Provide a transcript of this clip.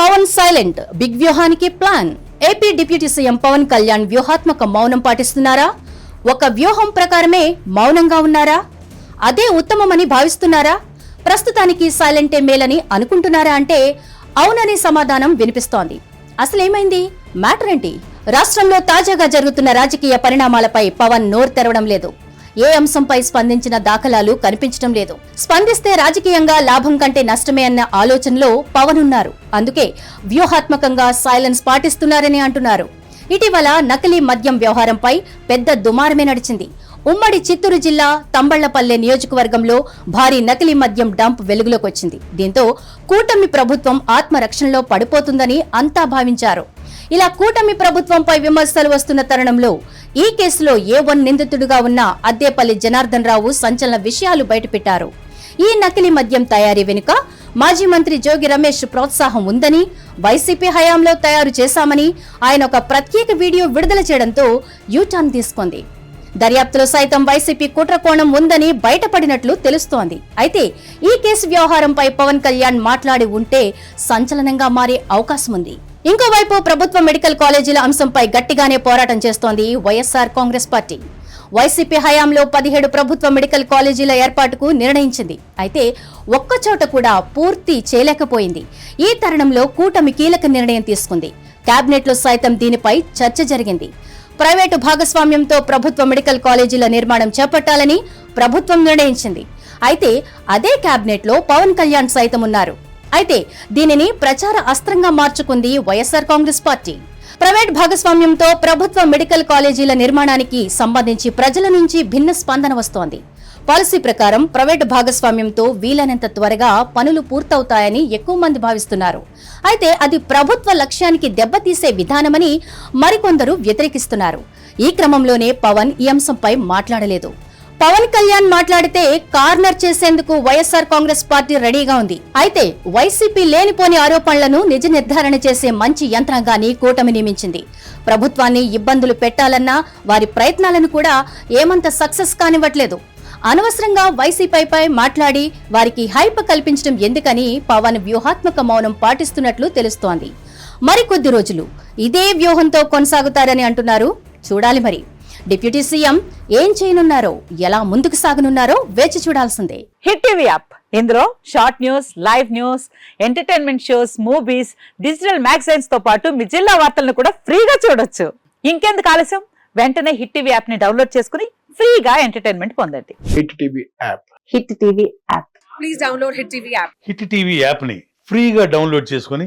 Pawan silent. Big వ్యూహానికి plan. AP deputy CM Pawan Kalyan వ్యూహాత్మక మౌనం పాటిస్తున్నారా? ఒక వ్యూహం ప్రకారమే మౌనంగా ఉన్నారా? అదే ఉత్తమమని భావిస్తున్నారా? ప్రస్తుతానికి సైలెంటే మేలని అనుకుంటున్నారా అంటే అవుననే సమాధానం వినిపిస్తోంది. అసలేమైంది? మ్యాటర్ ఏంటి? రాష్ట్రంలో తాజాగా జరుగుతున్న రాజకీయ పరిణామాలపై పవన్ నోరు తెరవడం లేదు. ఏ అంశంపై స్పందించిన దాఖలాలు కనిపించడం లేదు. స్పందిస్తే రాజకీయంగా లాభం కంటే నష్టమే అన్న ఆలోచనలో పవన్ ఉన్నారు అందుకే వ్యూహాత్మకంగా సైలెన్స్ పాటిస్తున్నారని అంటున్నారు. ఇటీవల నకిలీ మద్యం వ్యవహారంపై పెద్ద దుమారమే నడిచింది. ఉమ్మడి చిత్తూరు జిల్లా తంబళ్ళపల్లె నియోజకవర్గంలో భారీ నకిలీ మద్యం డంప్ వెలుగులోకి వచ్చింది. దీంతో కూటమి ప్రభుత్వం ఆత్మరక్షణలో పడిపోతుందని అంతా భావించారు. ఇలా కూటమి ప్రభుత్వంపై విమర్శలు వస్తున్న తరుణంలో ఈ కేసులో ఏ వన్ నిందితుడిగా ఉన్న అద్దేపల్లి జనార్దన్ రావు సంచలన విషయాలు బయటపెట్టారు. ఈ నకిలీ మద్యం తయారీ వెనుక మాజీ మంత్రి జోగి రమేష్ ప్రోత్సాహం ఉందని వైసీపీ హయాంలో తయారు చేశామని ఆయన ఒక ప్రత్యేక వీడియో విడుదల చేయడంతో యూటర్న్ తీసుకుంది. దర్యాప్తులో సైతం వైసీపీ కుట్ర కోణం ఉందని బయటపడినట్లు తెలుస్తోంది. అయితే ఈ కేసు వ్యవహారంపై పవన్ కళ్యాణ్ మాట్లాడి ఉంటే సంచలనంగా మారే అవకాశం ఉంది ఇంకోవైపు ప్రభుత్వ మెడికల్ కాలేజీల అంశంపై గట్టిగానే పోరాటం చేస్తోంది వైఎస్ఆర్ కాంగ్రెస్ పార్టీ. వైసీపీ హయాంలో పదిహేడు ప్రభుత్వ మెడికల్ కాలేజీల ఏర్పాటుకు నిర్ణయించింది. అయితే ఒక్కచోట కూడా పూర్తి చేయలేకపోయింది. ఈ తరుణంలో కూటమి కీలక నిర్ణయం తీసుకుంది. కేబినెట్లో సైతం దీనిపై చర్చ జరిగింది. ప్రైవేటు భాగస్వామ్యంతో ప్రభుత్వ మెడికల్ కాలేజీల నిర్మాణం చేపట్టాలని ప్రభుత్వం నిర్ణయించింది. అయితే అదే కేబినెట్లో పవన్ కళ్యాణ్ సైతం ఉన్నారు. అయితే దీనిని ప్రచార అస్త్రంగా మార్చుకుంది వైఎస్ఆర్ కాంగ్రెస్ పార్టీ. ప్రైవేట్ భాగస్వామ్యంతో ప్రభుత్వ మెడికల్ కాలేజీల నిర్మాణానికి సంబంధించి ప్రజల నుంచి భిన్న స్పందన వస్తోంది. పాలసీ ప్రకారం ప్రైవేట్ భాగస్వామ్యంతో వీలైనంత త్వరగా పనులు పూర్తవుతాయని ఎక్కువ మంది భావిస్తున్నారు. అయితే అది ప్రభుత్వ లక్ష్యానికి దెబ్బతీసే విధానమని మరికొందరు వ్యతిరేకిస్తున్నారు. ఈ క్రమంలోనే పవన్ ఈ అంశంపై మాట్లాడలేదు. పవన్ కళ్యాణ్ మాట్లాడితే కార్నర్ చేసేందుకు వైఎస్ఆర్ కాంగ్రెస్ పార్టీ రెడీగా ఉంది. అయితే వైసీపీ లేనిపోని ఆరోపణలను నిజ నిర్ధారణ చేసే మంచి యంత్రాంగాన్ని కూటమి నియమించింది. ప్రభుత్వాన్ని ఇబ్బందులు పెట్టాలన్నా వారి ప్రయత్నాలను కూడా ఏమంత సక్సెస్ కానివ్వట్లేదు. అనవసరంగా వైసీపీపై మాట్లాడి వారికి హైప్ కల్పించడం ఎందుకని పవన్ వ్యూహాత్మక మౌనం పాటిస్తున్నట్లు తెలుస్తోంది. మరికొద్ది రోజులు ఇదే వ్యూహంతో కొనసాగుతారని అంటున్నారు. చూడాలి మరి. డిప్యూటీ సీఎం ఏం చేయనున్నారో ఎలా ముందుకు సాగనున్నారో వేచి చూడాల్సిందే. Hit TV app. ఇందులో short news live news entertainment shows movies digital మ్యాగజైన్స్తో పాటు మీ జిల్లా వార్తలను కూడా ఫ్రీగా చూడొచ్చు. ఇంకెందుకు ఆలస్యం? వెంటనే హిట్ టీవీ యాప్ని డౌన్లోడ్ చేసుకుని ఫ్రీగా ఎంటర్టైన్మెంట్ పొందండి. Hit TV app. Hit TV app. Please download Hit TV app. Hit TV యాప్ని ఫ్రీగా డౌన్లోడ్ చేసుకొని